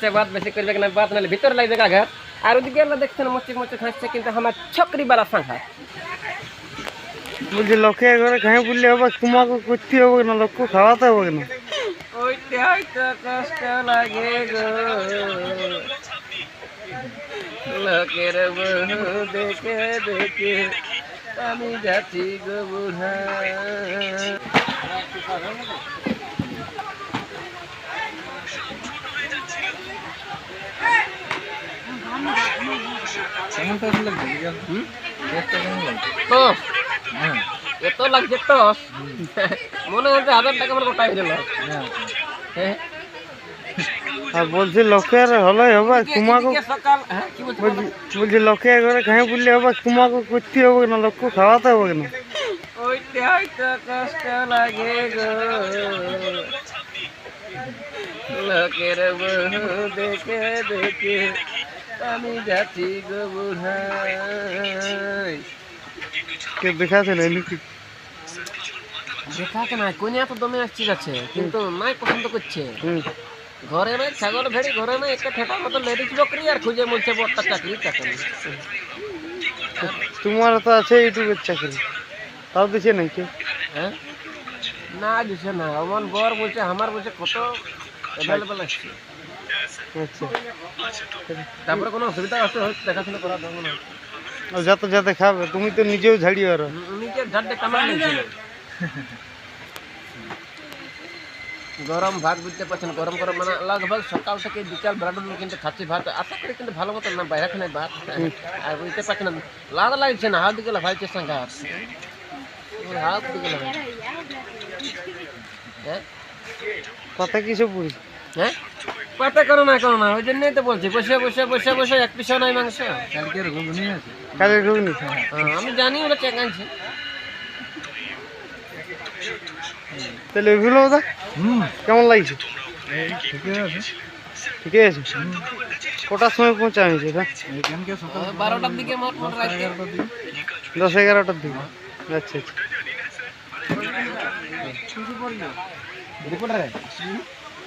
খাচ্ছে বাদ বেশি করবে না বাদ নাহলে ভিতরে লাগবে গাঘাত আর ওদিকে আল্লাহ দেখছেন মচিক মচিক হাসছে কিন্তু আমার ছকরি বালা সংখ্যা বলছি লোকে ঘরে খাই বললে হবে তোমাকে করতে হবে না লোককে খাওয়াতে হবে না ওইটাই তো কষ্ট লাগে গো লোকের বহু দেখে দেখে আমি যাচ্ছি গো বুড়া এত লাগছে তো। মনে হচ্ছে হাজার টাকা আমার গোটাই দিল হ্যাঁ। আর বলছি লোকের হলে হবে তোমাকে হ্যাঁ কি বলছো বলছি বলছি লোকে ঘরে খাই বললে হবে তোমাকে করতে হবে না লোককে খাওয়াতে হবে না কষ্ট লাগে লোকের দেখে দেখে। আমি যাচ্ছি গো বুড়াই কে দেখাছে না নাকি দেখা কেন কোনিয়া তো দমে আসছি যাচ্ছে কিন্তু নাই পছন্দ করছে। ঘরে নাই ছাগল ভেড়ি ঘরে নাই একটা ঠেকার মতো লেডিস বকরি আর খুঁজে বলছে বড়টা চাকরি চাকরি। তোমার তো আছে ইউটিউবের চাকরি। তাও দিছে নাই কেউ হ্যাঁ? না দিছে না আমার বর বলছে আমার বলছে কত অ্যাভেলেবল আসছে তারপরে কোনো অসুবিধা আছে? হয়তো দেখাশোনা করা দেবো না। যাতে যাতে খাবে তুমি তো নিজেও ঝাড়িও আর নিজের ঝাড়তে নিয়েছিল গরম ভাত বুঝতে পারছেন গরম গরম মানে লগভগ সকাল থেকে বিকাল বেলাটা কিন্তু খাচ্ছি ভাত। আশা করি কিন্তু ভালো মতো না বাইরে খানে ভাত। আর বুঝতে পারছেন না লাদ লাগছে না হাত দিকে লাগাইছে সঙ্গে হাত দিকে হ্যাঁ? কথা কিছু পুরি হ্যাঁ? পাতা করো না করো না ওই জন্যই তো বলছি বসে বসে বসে বসে এক পিছু নাই মাংস। কাজের ঘুগনি হ্যাঁ, আমি জানি ওটা চেক আনছে তাহলে ওইগুলো দা কেমন লাগছে? ঠিকই আছে। কটার সময় পৌঁছা হয়েছে বারোটার দিকে দশ এগারোটার দিকে। আচ্ছা আচ্ছা।